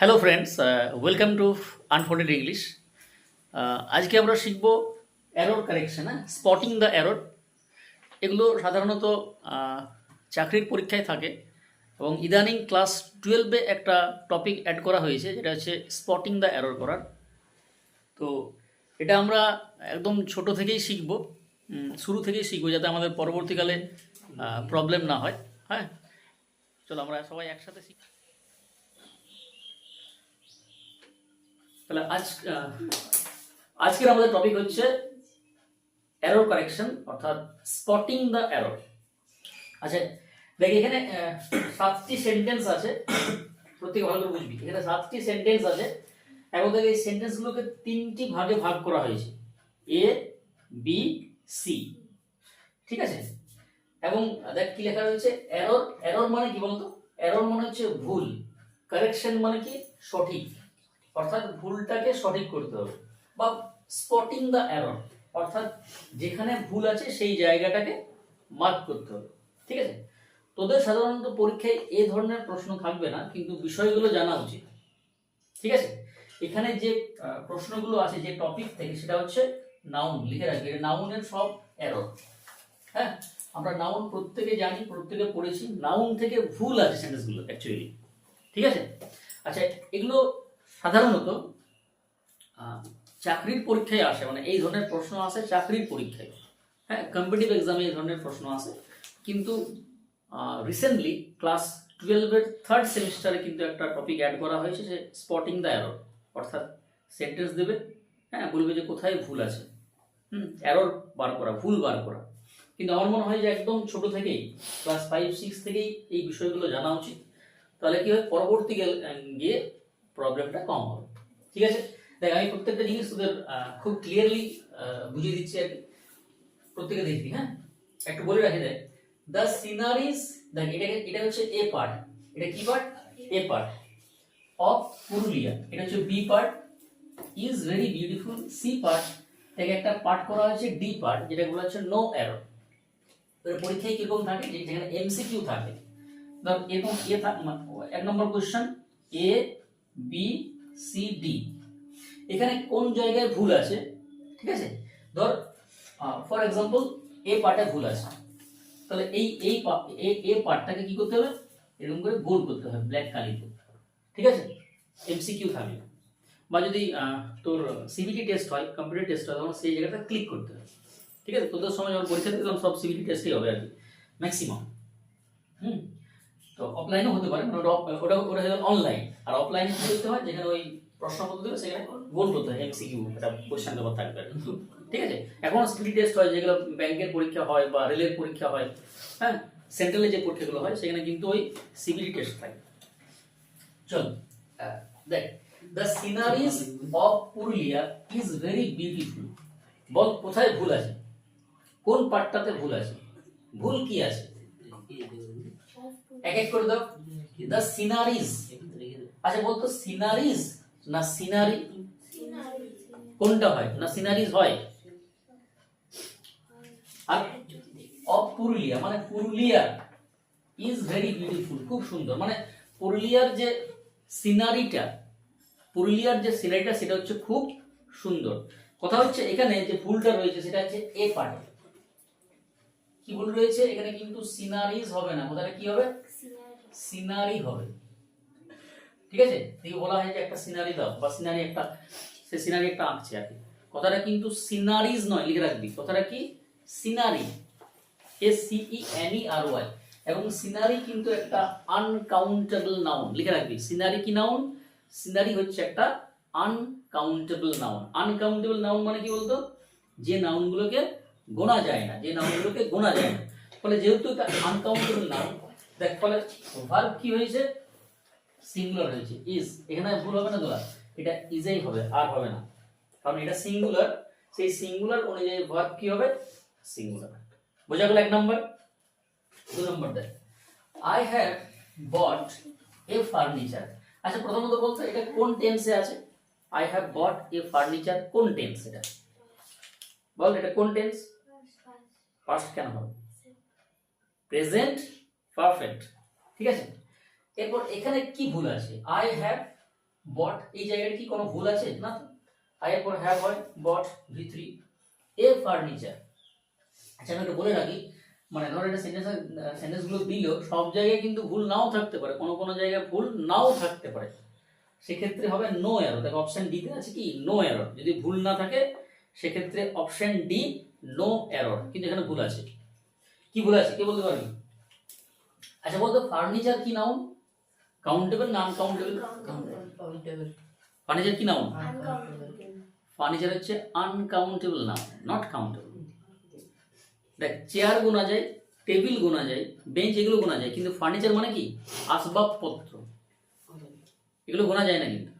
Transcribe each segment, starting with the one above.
Hello friends welcome to unfolded English আজকে আমরা শিখব অ্যারোর কারেকশন হ্যাঁ? স্পটিং দ্য অ্যারোর এগুলো সাধারণত চাকরির পরীক্ষায় থাকে এবং ইদানিং ক্লাস টুয়েলভে একটা টপিক অ্যাড করা হয়েছে, যেটা হচ্ছে স্পটিং দ্য অ্যারোর করার। তো এটা আমরা একদম ছোট থেকেই শিখব শুরু থেকেই শিখব যাতে আমাদের পরবর্তীকালে প্রবলেম না হয় হ্যাঁ? চলো আমরা সবাই একসাথে শিখ। তাহলে আজ আজকের আমাদের টপিক হচ্ছে এরর কারেকশন অর্থাৎ স্পটিং দ্য এরর আচ্ছা দেখ, এখানে সাতটি সেন্টেন্স আছে। প্রত্যেকে ভালো করে বুঝবি। এখানে সাতটি সেন্টেন্স আছে। এবং দেখ এই সেন্টেন্সগুলোকে তিনটি ভাগে ভাগ করা হয়েছে। এ বি সি ঠিক আছে? এবং দেখ, কি লেখা রয়েছে? এরর এরর মানে কি বলতো? এরর মানে হচ্ছে ভুল। কারেকশন মানে কি? সঠিক। অর্থাৎ ভুলটাকে সঠিক করতে হবে বা স্পটিং দ্য এরর অর্থাৎ যেখানে ভুল আছে সেই জায়গাটাকে মার্ক করতে হবে, ঠিক আছে? তোদের সাধারণত পরীক্ষায় এ ধরনের প্রশ্ন থাকবে না, কিন্তু বিষয়গুলো জানা উচিত, ঠিক আছে? এখানে যে প্রশ্নগুলো আছে, যে টপিক থেকে, সেটা হচ্ছে নাউন লিখে রাখবে নাউনের সব এরর হ্যাঁ? আমরা নাউন প্রত্যেকে জানি, প্রত্যেকে পড়েছি নাউন থেকে ভুল আছে সেন্টেন্সগুলো অ্যাকচুয়ালি ঠিক আছে? আচ্ছা এগুলো সাধারণত চাকরির পরীক্ষায় আসে মানে এই ধরনের প্রশ্ন আসে চাকরির পরীক্ষায়। হ্যাঁ কম্পিটিভ এক্সামে এই ধরনের প্রশ্ন আসে। কিন্তু রিসেন্টলি ক্লাস টুয়েলভের থার্ড সেমিস্টারে কিন্তু একটা টপিক অ্যাড করা হয়েছে যে স্পটিং দ্য অ্যারোর অর্থাৎ সেন্টেন্স দেবে হ্যাঁ বলবে যে কোথায় ভুল আছে। হুম অ্যারোর বার করা, ভুল বার করা। কিন্তু আমার মনে হয় যে একদম ছোট থেকেই ক্লাস ফাইভ সিক্স থেকেই এই বিষয়গুলো জানা উচিত। তাহলে কি হয়? পরবর্তী গিয়ে প্রবলেমটা কম হবে। ঠিক আছে? দেখ, আমি প্রত্যেকটা জিনিস তোদের খুব ক্লিয়ারলি বুঝিয়ে দিচ্ছি আর প্রত্যেকে দেখবি হ্যাঁ? একটু বলে রাখি, দেখ দ্য সিনারিজ দেখ এটা এটা হচ্ছে এ পার্ট এটা কি part A part of Purulia. এটা হচ্ছে B part is very beautiful C part থেকে একটা পার্ট করা হয়েছে ডি পার্ট যেটা বলা হচ্ছে নো এর পরীক্ষায় কীরকম থাকে? যেখানে এমসিকিউ থাকে। ধর, এরকম এ এক নম্বর question A B C D এখানে কোন জায়গায় ভুল আছে? ঠিক আছে? ধর ফর এক্সাম্পল এ পার্টে ভুল আছে। তাহলে এই এই এ- পার্টটাকে কি করতে হবে? এরকম করে গোল করতে হবে ব্ল্যাক কালিতে ঠিক আছে? এমসিকিউ থাকবে। বা যদি তোর সিবিটি টেস্ট হয় কম্পিউটার টেস্ট হয়, তখন সেই জায়গাটা ক্লিক করতে হবে। ঠিক আছে? তোদের সময় যখন পরীক্ষা দিতে তখন সব সিবিটি টেস্টই হবে আর কি ম্যাক্সিমাম হুম? তো অফলাইনও হতে পারে ওটা ওটা হলো অনলাইন আর অফলাইনে কি করতে হয়? যেখানে ওই প্রশ্নপত্র দেবে সেখানে গোল করতে হয় এমসিকিউ একটা কোশ্চেন পেপার থাকবে ঠিক আছে? এখন সিবিটি টেস্ট হয়, যেগুলো ব্যাংকের পরীক্ষা হয় বা রেলের পরীক্ষা হয় হ্যাঁ? সেন্ট্রালে যে পরীক্ষাগুলো হয়, সেখানে কিন্তু ওই সিবিটি টেস্ট থাকে। চল দেখ the sceneries of Purulia is very beautiful বল, কোথায় ভুল আছে? কোন পার্টটাতে ভুল আছে? ভুল কি আছে? এক এক করে দাও। দ্য সিনারিজ আচ্ছা বলতো সিনারিজ না সিনারি কোনটা হয়? না সিনারিজ হয়? আর অফ পুরুলিয়া মানে পুরুলিয়া ইজ ভেরি বিউটিফুল খুব সুন্দর। মানে পুরুলিয়ার যে সিনারিটা পুরুলিয়ার যে সিনারিটা সেটা হচ্ছে খুব সুন্দর। কথা হচ্ছে এখানে যে ভুলটা রয়েছে, সেটা হচ্ছে এ পার্টে কি ভুল রয়েছে? এখানে কিন্তু সিনারিজ হবে না। কোথায় কি হবে? সিনারি হবে। ঠিক আছে? দিয়ে বলা হয় যে একটা সিনারি দাও, বা সিনারি একটা, সে সিনারি একটা আঁকছে আর কি। কথাটা কিন্তু সিনারিজ নয়, লিখে রাখবি। কথাটা কি? Scenery S C E N E R Y এবং সিনারি কিন্তু একটা আনকাউন্টেবল নাউন লিখে রাখবি। সিনারি কি নাউন সিনারি হচ্ছে একটা আনকাউন্টেবল নাউন আনকাউন্টেবল নাউন মানে কি বলতো? যে নাউনগুলোকে গোনা যায় না, যে নাউনগুলোকে গোনা যায় না। ফলে যেহেতু এটা আনকাউন্টেবল নাম, দেখ, ফলে ভার্ব কি হয়েছে? সিঙ্গুলার হয়েছে। ইজ এখানে ভুল হবে না দোলা এটা ইজেই হবে, আর হবে না। কারণ এটা সিঙ্গুলার সেই সিঙ্গুলার অনুযায়ী ভার্ব কি হবে? সিঙ্গুলার বোঝা গেল এক নম্বর? দু নম্বর দেখ। I have bought a furniture আচ্ছা প্রথমত বলতো, এটা কোন টেন্সে আছে? I have bought a furniture কোন টেন্স এটা? বল, এটা কোন টেন্স ফার্স্ট কেন হবে? প্রেজেন্ট পারফেক্ট ঠিক আছে? এরপর এখানে কি ভুল আছে? আই হ্যাভ বট এই জায়গায় কি কোনো ভুল আছে? না আই এর পর হ্যাভ হয় bought V three a furniture আচ্ছা আমি একটু বলে রাখি মানে ধর এটা সেন্টেন্স সেন্টেন্সগুলো দিলেও সব জায়গায় কিন্তু ভুল নাও থাকতে পারে। কোনো কোনো জায়গায় ভুল নাও থাকতে পারে। সেক্ষেত্রে হবে নো এরর দেখো অপশন ডিতে আছে কি? নো এরর যদি ভুল না থাকে, সেক্ষেত্রে অপশন ডি নো এরর কিন্তু এখানে ভুল আছে। কি ভুল আছে? কে বলতে পারবি? আচ্ছা বলতো ফার্নিচার কি নাউন কাউন্টেবল না আনকাউন্টেবল ফার্নিচার কি নাউন ফার্নিচার হচ্ছে আনকাউন্টেবল নাউন নট কাউন্টেবল দেখ চেয়ার গোনা যায় টেবিল গোনা যায় বেঞ্চ এগুলো গোনা যায় কিন্তু ফার্নিচার মানে কি? আসবাবপত্র। এগুলো গোনা যায় না কিন্তু।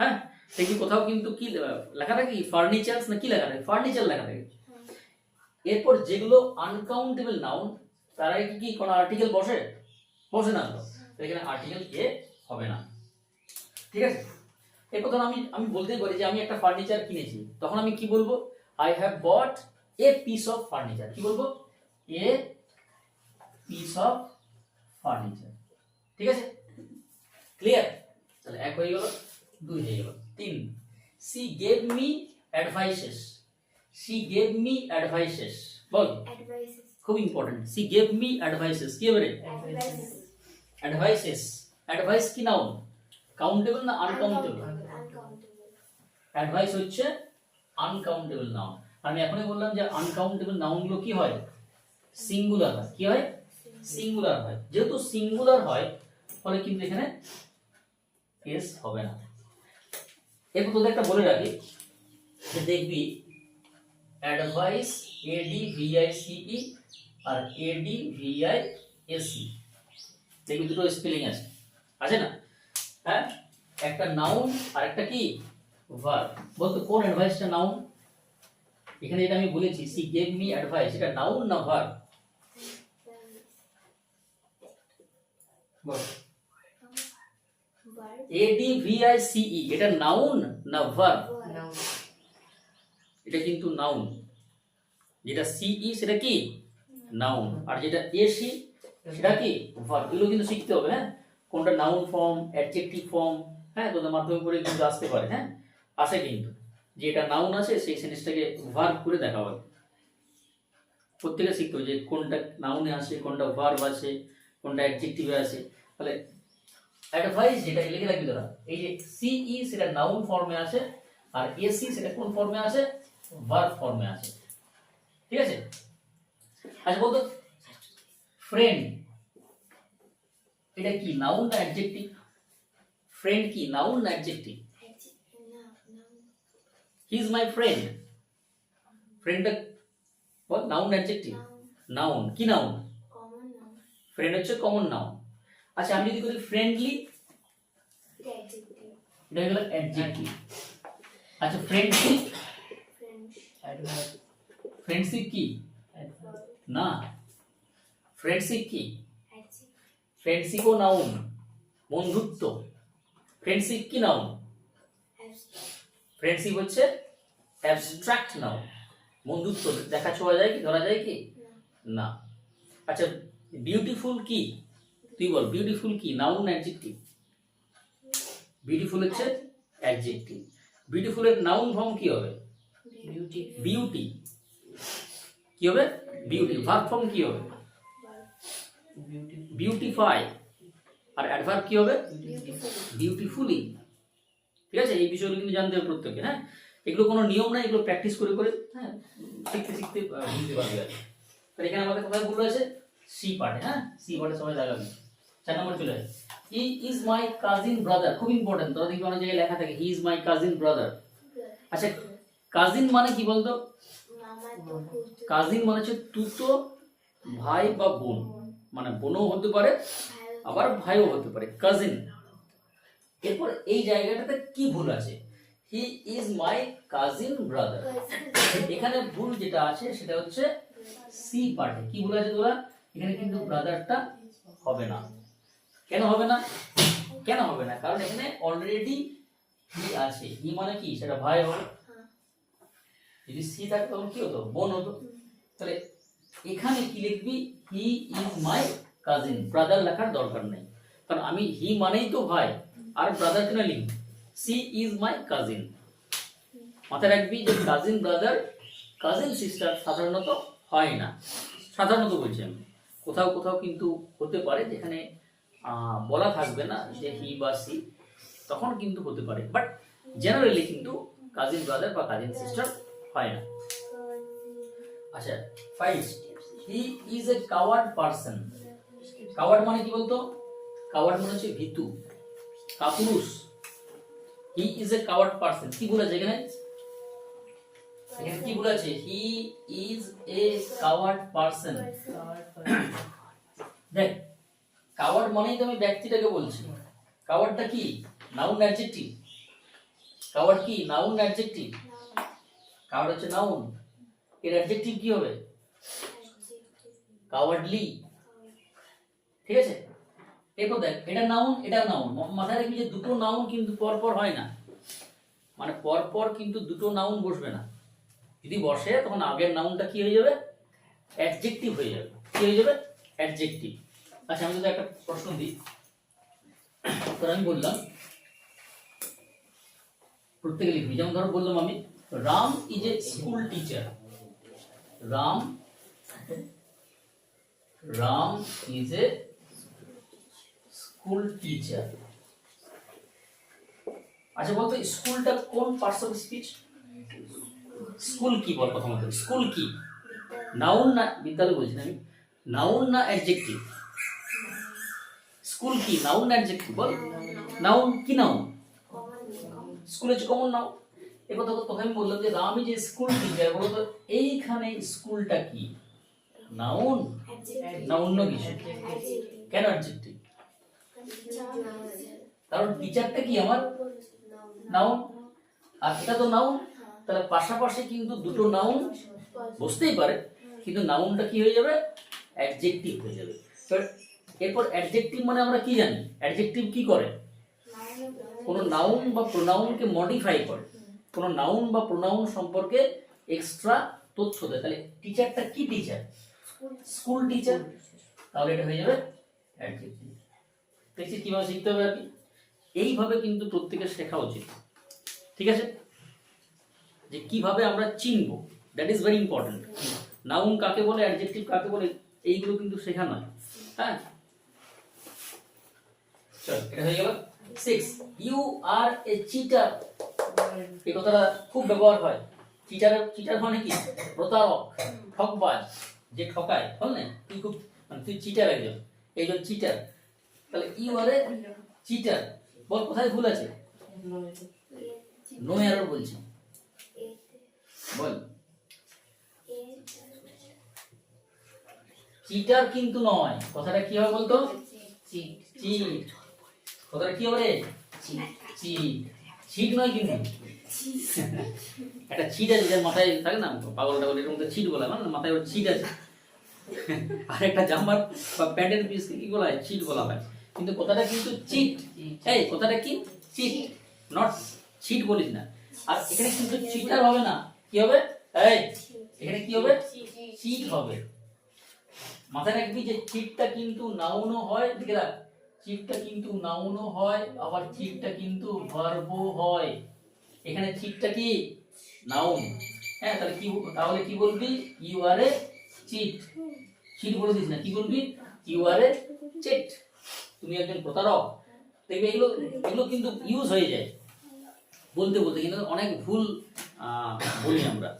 হ্যাঁ? দেখি কোথাও কিন্তু কি লেখা থাকে ফার্নিচার না কি লেখা থাকে? ফার্নিচার লেখা থাকে। এরপর যেগুলো আনকাউন্টেবল নাউন তার আগে কি কি কোনো আর্টিকেল বসে? বসে না তো। এখানে আর্টিকেল এ হবে না। ঠিক আছে? এরপর কথা আমি আমি বলতেই পারি যে আমি একটা ফার্নিচার কিনেছি। তখন আমি কি বলব? I have bought a piece of furniture কি বলব? এ পিস অফ ফার্নিচার ঠিক আছে? ক্লিয়ার তাহলে এক হয়ে গেল, দুই হয়ে গেল, তিন। She gave me advices she gave me advices বল খুব important she gave me advices কি হবে অ্যাডভাইসেস অ্যাডভাইস কি নাউন কাউন্টেবল না আনকাউন্টেবল অ্যাডভাইস হচ্ছে আনকাউন্টেবল নাউন আমি এখনই বললাম যে আনকাউন্টেবল নাউনগুলো কি হয়? সিঙ্গুলার হয়। কি হয়? সিঙ্গুলার হয়। যেহেতু সিঙ্গুলার হয় ফলে কিন্তু এখানে কেস হবে না। এরপর তোদের একটা বলে রাখি। যে দেখবি অ্যাডভাইস এডি ভিআই সিই আর এডি ভিআই এসি দেখবি দুটো স্পেলিং আছে। আছে না? হ্যাঁ? একটা নাউন আর একটা কি? ভার্ব বলতো কোন অ্যাডভাইসটা নাউন এখানে যেটা আমি বলেছি সি গেভ মি অ্যাডভাইস এটা নাউন না verb ball. A D V I C E এটা নাউন না ভার্ব এটা কিন্তু নাউন যেটা সিই সেটা কি? নাউন আর যেটা এসি সেটা কি? ভার্ব এগুলো কিন্তু শিখতে হবে হ্যাঁ? কোনটা নাউন ফর্ম অ্যাডজেক্টিভ ফর্ম হ্যাঁ? তোদের মাধ্যমে করে কিন্তু আসতে পারে হ্যাঁ? আসে কিন্তু। যে এটা নাউন আছে, সেই সেন্টেন্সটাকে ভার্ব করে দেখা হবে প্রত্যেকে শিখতে হবে যে কোনটা নাউনে আছে কোনটা ভার্ব আছে কোনটা অ্যাডজেক্টিভে আছে তাহলে অ্যাডভাইস যেটা লিখে রাখবি তোরা, এই যে সিই সেটা নাউন ফর্মে আছে আর এসি সেটা কোন ফর্মে আছে ভার্ব ফর্মে আছে। ঠিক আছে? আচ্ছা বলতো ফ্রেন্ড এটা কি নাউন না অ্যাডজেক্টিভ ফ্রেন্ড কি নাউন না adjective he is my friend ফ্রেন্ডটা বল নাউন অ্যাডজেক্টিভ নাউন কি নাউন ফ্রেন্ড হচ্ছে কমন নাউন আচ্ছা আমি যদি করি ফ্রেন্ডলি এটা গেল অ্যাডজেক্টিভ আচ্ছা ফ্রেন্ডশিপ ফ্রেন্ডশিপ কি? না. ফ্রেন্ডশিপ কি? ফ্রেন্ডশিপও নাউন বন্ধুত্ব. ফ্রেন্ডশিপ কি নাউন ফ্রেন্ডশিপ হচ্ছে অ্যাবস্ট্রাক্ট নাউন বন্ধুত্ব, দেখা ছোঁয়া যায় কি, ধরা যায় কি? না। আচ্ছা বিউটিফুল কি? তুই বল বিউটিফুল কি? নাউন অ্যাডজেক্টিভ বিউটিফুল হচ্ছে অ্যাডজেক্টিভ বিউটিফুলের নাউন ফর্ম কি হবে? বিউটি কি হবে? বিউটি ভার্ব ফর্ম কি হবে? বিউটিফাই আর অ্যাডভার্ব কি হবে? বিউটিফুলি ঠিক আছে? এই বিষয়গুলো কিন্তু জানতে হবে প্রত্যেকে হ্যাঁ? এগুলো কোনো নিয়ম না এগুলো প্র্যাকটিস করে করে হ্যাঁ? শিখতে শিখতে বুঝতে পারবে। আর। তাহলে এখানে আমাদের কোথায় ভুল আছে সি পার্টে হ্যাঁ? সি পার্টে সবাই লাগাবে। চার নম্বর চলে আসে। He is my cousin brother খুব ইম্পর্টেন্ট তোরা দেখবি অনেক জায়গায় লেখা থাকে he is my cousin brother আচ্ছা কাজিন মানে কি বলতো? কাজিন মানে হচ্ছে তুতো ভাই বা বোন। মানে বোনও হতে পারে, আবার ভাইও হতে পারে। কাজিন এরপর এই জায়গাটাতে কি ভুল আছে? He is my cousin brother এখানে ভুল যেটা আছে সেটা হচ্ছে সি পার্টে কি ভুল আছে তোরা? এখানে কিন্তু ব্রাদারটা হবে না। কেন হবে না? কেন হবে না? কারণ এখানে অলরেডি হি আছে। হি মানে কি? সেটা ভাই হবে। যদি সি থাকতো তখন কি হতো? বোন হতো। তাহলে এখানে কি লিখবি? He is my cousin. Brother লেখার দরকার নেই। কারণ আমি হি মানেই তো ভাই, আর ব্রাদার কেন লিখবি? She is my cousin. মাথায় রাখবি যে কাজিন ব্রাদার, কাজিন সিস্টার সাধারণত হয় না। সাধারণত বলছি আমি। কোথাও কোথাও কিন্তু হতে পারে যেখানে বলা থাকবে না যে হি বা সি। তখন কিন্তু হতে পারে। বাট জেনারেলি কিন্তু কাজিন ব্রাদার বা কাজিন সিস্টার না আচ্ছা five he is a coward person coward মানে কি বলতো? কাওয়ার্ড মানে হচ্ছে ভীতু, কাপুরুষ। He is a coward person কি বলেছে এখানে? এখানে কি বলেছে he is a coward person দেখ কাওয়ার্ড মানেই তো আমি ব্যক্তিটাকে বলছি। কাওয়ার্ডটা কি? নাউন অ্যাডজেক্টিভ কাওয়ার্ড কি? নাউন অ্যাডজেক্টিভ কাওয়ার্ড হচ্ছে নাউন এর অ্যাডজেক্টিভ কি হবে? কাওয়ার্ডলি ঠিক আছে? এরপর দেখ, এটা নাউন এটা নাউন মাথায় রাখবি যে দুটো নাউন কিন্তু পরপর হয় না। মানে পরপর কিন্তু দুটো নাউন বসবে না। যদি বসে, তখন আগের নাউনটা কি হয়ে যাবে? অ্যাডজেক্টিভ হয়ে যাবে। কি হয়ে যাবে? অ্যাডজেক্টিভ আচ্ছা আমি যদি একটা প্রশ্ন দিই। তোর আমি বললাম, প্রত্যেকে লিখবি। যেমন ধরো বললাম আমি Ram is a school teacher Ram Ram is a school teacher আচ্ছা বলতো, স্কুলটা কোন পার্টস অফ স্পিচ স্কুল কি বল প্রথমত? স্কুল কি? নাউন না, বিদ্যালয় বলছি আমি। নাউন না অ্যাডজেক্টিভ স্কুল কি? নাউন না অ্যাডজেক্টিভ বল? নাউন কি নাউন স্কুল হচ্ছে কমন নাউন এবার তোকে তোকে আমি বললাম যে রামি যে স্কুল টিচার বলো তো এইখানে স্কুলটা কি? নাউন না অন্য কিছু কেন অ্যাডজেক্টিভ কারণ টিচারটা কি আমার? নাউন আর এটা তো নাউন তাহলে পাশাপাশি কিন্তু দুটো নাউন বসতেই পারে। কিন্তু নাউনটা কি হয়ে যাবে? অ্যাডজেক্টিভ হয়ে যাবে। এরপর অ্যাডজেক্টিভ মানে আমরা কি জানি? অ্যাডজেক্টিভ কি করে? কোনো নাউন বা প্রোনাউনকে মডিফাই করে। কোনো নাউন বা প্রোনাউন সম্পর্কে এক্সট্রা তথ্য দেয়। তাহলে টিচারটা কি টিচার স্কুল টিচার তাহলে এটা হয়ে যাবে অ্যাডজেক্টিভ দেখছি কীভাবে শিখতে হবে আর কি। এইভাবে কিন্তু প্রত্যেকের শেখা উচিত। ঠিক আছে? যে কীভাবে আমরা চিনব। That is very important noun কাকে বলে অ্যাডজেক্টিভ কাকে বলে এইগুলো কিন্তু শেখা নয়। হ্যাঁ? চল এটা হয়ে গেল। Six you are a cheater এই কথাটা খুব ব্যবহার হয়। চিটার চিটার মানে কি প্রতারক ঠকবাজ যে ঠকায় বল না? তুই খুব মানে তুই চিটার একজন। এইজন চিটার। তাহলে ইউ আর এ চিটার। বল কোথায় ভুল আছে? নো এরর বলছি। বল। চিটার কিন্তু নয়। কথাটা কি হবে বলতো? চিট। কথাটা কি হবে? রে চিট। চিট নয় কিন্তু। একটা ছিট আছে যার মাথায় থাকে না, পাগল টাগল, এরকম তো ছিট বলা হয় না মাথায় ওর ছিট আছে। আর একটা জামার বা প্যান্টের পিস কি বলা হয়? ছিট বলা হয়। কিন্তু কথাটা কিন্তু চিট এই, কথাটা কি? চিট নট চিট বলিস না। আর এখানে কিন্তু চিটার হবে না। কি হবে? এই, এখানে কি হবে? চিট হবে। মাথায় রাখবি যে চিটটা কিন্তু নাউনও হয় দিকে রাখ চিটটা কিন্তু নাউনও হয়, আবার চিটটা কিন্তু ভার্বও হয়। এখানে চিটটা কি? নাউন হ্যাঁ তাহলে কি তাহলে কি বলবি? You are a cheat cheat বলে দিস না, কি বলবি? ইউ আর এ চিট তুমি একজন প্রতারক। দেখবে এগুলো এগুলো কিন্তু ইউজ হয়ে যায়। বলতে বলতে কিন্তু অনেক ভুল বলি আমরা।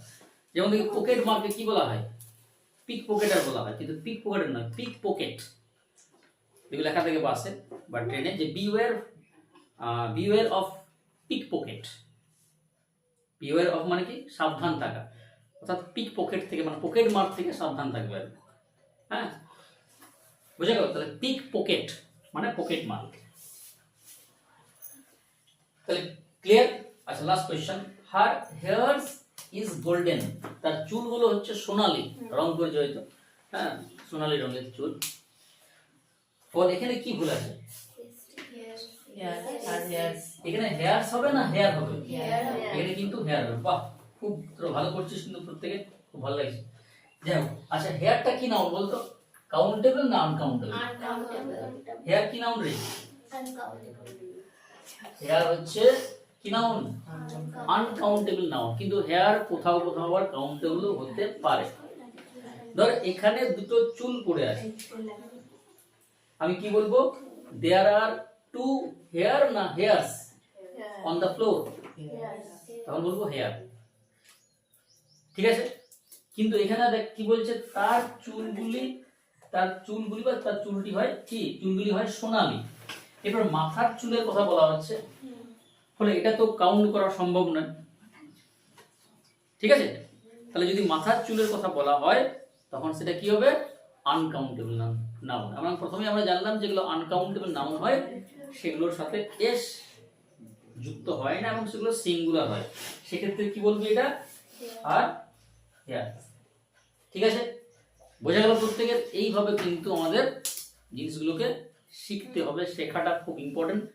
যেমন দেখি পকেট মার্কে কি বলা হয়? পিক পকেটার বলা হয়। কিন্তু পিক পকেটার নয় পিক পকেট এগুলো লেখা থেকে বাসে বা ট্রেনে, যে beware beware of pick pocket beware of মানে কি? সাবধান থাকা। অর্থাৎ পিক পকেট থেকে মানে পকেট মার্ক থেকে সাবধান থাকবে হ্যাঁ? বুঝে গেল? তাহলে পিক পকেট মানে পকেট মার্ক তাহলে ক্লিয়ার আচ্ছা last question her hair's is golden তার চুলগুলো হচ্ছে সোনালি, রং করে জড়িত। হ্যাঁ? সোনালি রঙের চুল। ফল এখানে কি ভুল আছে? এখানে হেয়ারস হবে না হেয়ার হবে? এখানে কিন্তু হেয়ার হবে। বাহ খুব তোরা ভালো করছিস কিন্তু প্রত্যেকে খুব ভালো লাগছে। যাই হোক আচ্ছা হেয়ারটা কি নাউন বলতো? কাউন্টেবল না আনকাউন্টেবল হেয়ার কি নাউন রে? হেয়ার হচ্ছে কি নাউন আনকাউন্টেবল নাউন কিন্তু হেয়ার কোথাও কোথাও আবার কাউন্টেবল হতে পারে। ধর এখানে দুটো চুল পড়ে আছে। আমি কি বলব? দেয়ার আর টু হেয়ার না হেয়ারস অন দ্য ফ্লোর তখন বলব হেয়ার ঠিক আছে? কিন্তু এখানে দেখ কি বলছে? তার চুলগুলি তার চুলগুলি বা তার চুলটি হয় কি? চুলগুলি হয় সোনালি। এবার মাথার চুলের কথা বলা হচ্ছে। ফলে এটা তো কাউন্ট করা সম্ভব নয়। ঠিক আছে? তাহলে যদি মাথার চুলের কথা বলা হয় তখন সেটা কি হবে? আনকাউন্টেবল নাউন নাউন আমরা প্রথমে আমরা জানলাম যেগুলো আনকাউন্টেবল নাউন হয়, সেগুলোর সাথে এস যুক্ত হয় না এবং সেগুলো সিঙ্গুলার হয়। সেক্ষেত্রে কি বলব এটা? আর হেয়ার ঠিক আছে? বোঝা গেল প্রত্যেকের। এইভাবে কিন্তু আমাদের জিনিসগুলোকে শিখতে হবে, শেখাটা খুব ইম্পর্টেন্ট